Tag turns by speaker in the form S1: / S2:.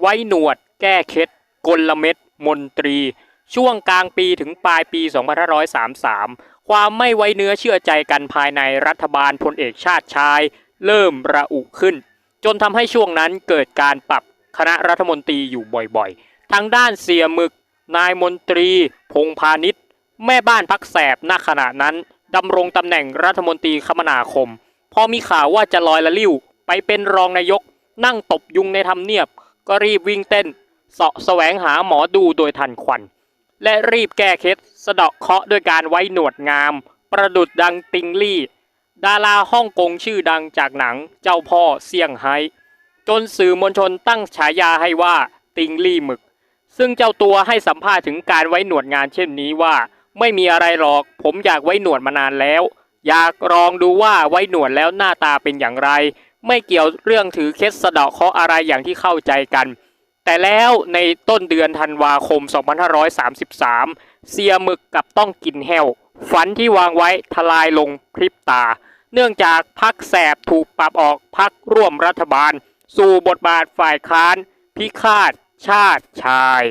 S1: ไว้หนวด แก้เคล็ดกลเม็ดมนตรี ช่วงกลางปีถึงปลายปี 2533 ความไม่ไว้เนื้อเชื่อใจกันภายในรัฐบาลพลเอกชาติชาย เริ่มระอุขึ้น จนทำให้ช่วงนั้นเกิดการปรับคณะรัฐมนตรีอยู่บ่อยๆ ทางด้านเสียมึก นายมนตรี พงพาณิชย์ แม่บ้านพักแสบณขณะนั้นดำรงตำแหน่งรัฐมนตรีคมนาคม พอมีข่าวว่าจะลอยละลิ้ว ไปเป็นรองนายก นั่งตบยุงในทำเนียบ ก็รีบวิ่งเต้นเสาะแสวงหาหมอดูโดยทันควัน และรีบแก้เคล็ดสะเดาะเคราะห์ด้วยการไว้หนวดงาม ประดุดดังติงลี่ ดาราฮ่องกงชื่อดังจากหนังเจ้าพ่อเซี่ยงไฮ้จนสื่อมวลชนตั้งฉายาให้ว่าติงลี่หมึก ซึ่งเจ้าตัวให้สัมภาษณ์ถึงการไว้หนวดงานเช่นนี้ว่า ไม่มีอะไรหรอกผมอยากไว้หนวดมานานแล้ว อยากลองดูว่าไว้หนวดแล้วหน้าตาเป็นอย่างไร ไม่เกี่ยวเรื่องถือเคล็ดสะเดาะเคาะอะไรอย่างที่เข้าใจกัน แต่แล้วในต้นเดือนธันวาคม 2533 เสียหมึกกับต้องกินแห้ว ฝันที่วางไว้ทลายลงพริบตา เนื่องจากพักแสบถูกปรับออกพักร่วมรัฐบาล สู่บทบาทฝ่ายค้าน พิฆาตชาติชาย